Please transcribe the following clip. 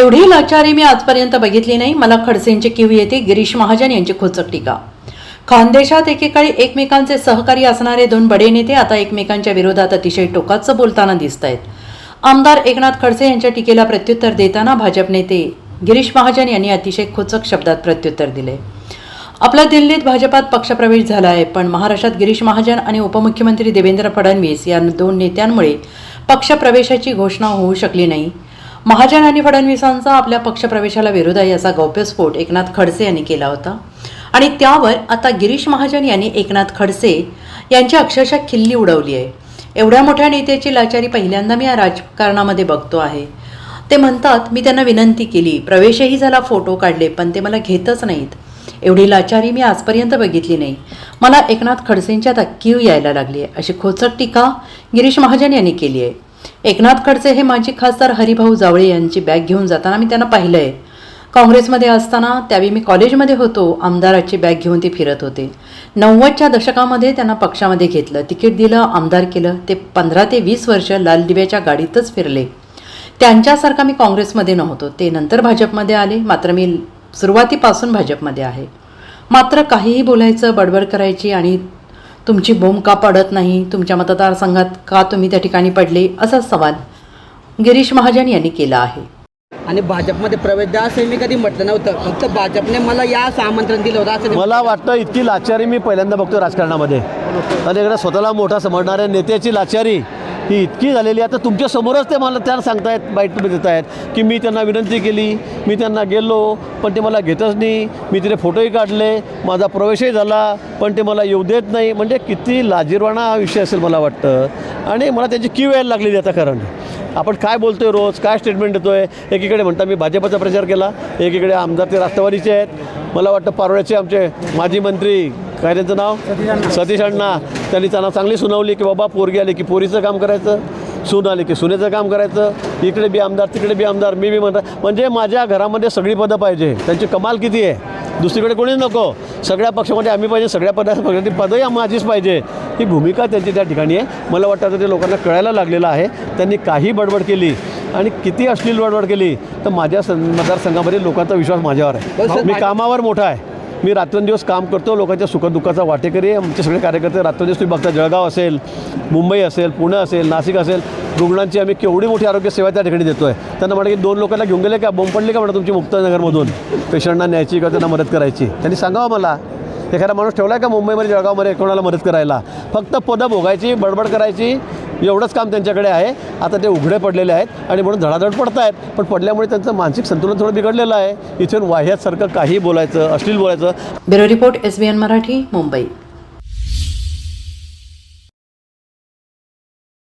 एवढी लाचारी मी आजपर्यंत बघितली नाही. मला खडसेंची किव येते. गिरीश महाजन यांची खोचक टीका. खानदेशात एकेकाळी एकमेकांचे सहकारी असणारे दोन बडे नेते आता एकमेकांच्या विरोधात अतिशय टोकाचं बोलताना दिसत आहेत आमदार एकनाथ खडसे यांच्या टीकेला प्रत्युत्तर देताना भाजप नेते गिरीश महाजन यांनी अतिशय खोचक शब्दात प्रत्युत्तर दिले. आपला दिल्लीत भाजपात पक्षप्रवेश झाला आहे पण महाराष्ट्रात गिरीश महाजन आणि उपमुख्यमंत्री देवेंद्र फडणवीस या दोन नेत्यांमुळे पक्षप्रवेशाची घोषणा होऊ शकली नाही. महाजन आणि फडणवीसांचा आपल्या पक्षप्रवेशाला विरोध आहे याचा गौप्यस्फोट एकनाथ खडसे यांनी केला होता. आणि त्यावर आता गिरीश महाजन यांनी एकनाथ खडसे यांची अक्षरशः खिल्ली उडवली आहे. एवढ्या मोठ्या नेत्याची लाचारी पहिल्यांदा मी या राजकारणामध्ये बघतो आहे. ते म्हणतात मी त्यांना विनंती केली प्रवेशही झाला फोटो काढले पण ते मला घेतच नाहीत. एवढी लाचारी मी आजपर्यंत बघितली नाही. मला एकनाथ खडसेंच्या धक्कीव यायला लागली आहे. अशी खोचक टीका गिरीश महाजन यांनी केली आहे. एकनाथ खडसे हे माजी खासदार हरिभाऊ जावळे यांची बॅग घेऊन जाताना मी त्यांना पाहिलं आहे काँग्रेसमध्ये असताना त्यावेळी मी कॉलेजमध्ये होतो आमदाराची बॅग घेऊन ते फिरत होते. नव्वदच्या दशकामध्ये त्यांना पक्षामध्ये घेतलं तिकीट दिलं आमदार केलं ते पंधरा ते वीस वर्ष लाल दिव्याच्या गाडीतच फिरले. त्यांच्यासारखा मी काँग्रेसमध्ये नव्हतो. ते नंतर भाजपमध्ये आले मात्र मी सुरुवातीपासून भाजपमध्ये आहे. मात्र काहीही बोलायचं बडबड करायची आणि तुमची बोंब का पडत नाही? तुमच्या मतदारसंघात का तुम्ही त्या ठिकाणी पडले? असा सवाल गिरीश महाजन यांनी केला आहे. आणि भाजपमध्ये प्रवेश द्या असं मी कधी म्हटलं नव्हतं. फक्त भाजपने मला यास आमंत्रण दिलं होतं असं मला वाटतं इतकी लाचारी मी पहिल्यांदा बघतो राजकारणामध्ये. आणि इकडे स्वतःला मोठा समजणाऱ्या नेत्याची लाचारी. ही इतकी झालेली आहे. आता तुमच्यासमोरच ते मला त्यांना सांगतायत बाईट तुम्ही देत आहेत की मी त्यांना विनंती केली मी त्यांना गेलो पण ते मला घेतच नाही. मी तिथे फोटोही काढले माझा प्रवेशही झाला पण ते मला येऊ देत नाही. म्हणजे किती लाजीरवाणा हा विषय असेल मला वाटतं. आणि मला त्याची की यायला लागलेली आता कारण. आपण काय बोलतोय रोज काय स्टेटमेंट देतोय? एकीकडे म्हणता मी भाजपचा प्रचार केला एकीकडे आमदार ते राष्ट्रवादीचे आहेत. मला वाटतं पारोळ्याचे आमचे माजी मंत्री काय त्यांचं नाव? सतीश अण्णा. त्यांनी त्यांना चांगली सुनावली की बाबा पोरगी आली की पोरीचं काम करायचं सून आली की सुनेचं काम करायचं इकडे बी आमदार तिकडे बी आमदार मी बी म्हणता. म्हणजे माझ्या घरामध्ये सगळी पदं पाहिजे. त्यांची कमाल किती आहे? दुसरीकडे कोणीच नको. सगळ्या पक्षामध्ये आम्ही पाहिजे सगळ्या पदा पक्षाची पदही माझीच पाहिजे. ही भूमिका त्यांची त्या ठिकाणी आहे. मला वाटतं ते लोकांना कळायला लागलेलं आहे. त्यांनी काही बडबड केली आणि किती अश्लील बडबड केली तर माझ्या सं- मतदारसंघामध्ये लोकांचा विश्वास माझ्यावर आहे. मा- कामावर मोठा आहे. मी रात्रंदिवस काम करतो लोकांच्या सुखदुःखाचा वाटेकरी आहे. आमचे सगळे कार्यकर्ते रात्रंदिवस तुम्ही बघता जळगाव असेल मुंबई असेल पुणे असेल नाशिक असेल रुग्णांची आम्ही केवढी मोठी आरोग्य सेवा त्या ठिकाणी देतो आहे त्यांना म्हणा की दोन लोकांना घेऊन गेले का? बोंब पडले का म्हणा तुमची मुक्तानगरमधून पेशंटना न्यायची का त्यांना मदत करायची. त्यांनी सांगावं मला एखादा माणूस ठेवला आहे का मुंबईमध्ये जळगावमध्ये कोणाला मदत करायला? फक्त पदं भोगायची बडबड करायची एवढंच काम त्यांच्याकडे आहे. आता ते उघडे पडलेले आहेत आणि म्हणून धडाधड पडत आहेत पण पडल्यामुळे त्यांचं मानसिक संतुलन थोडं बिघडलेलं आहे. इथून वाह्यासारखं काही बोलायचं अश्लील बोलायचं. Bureau report S B N Marathi Mumbai.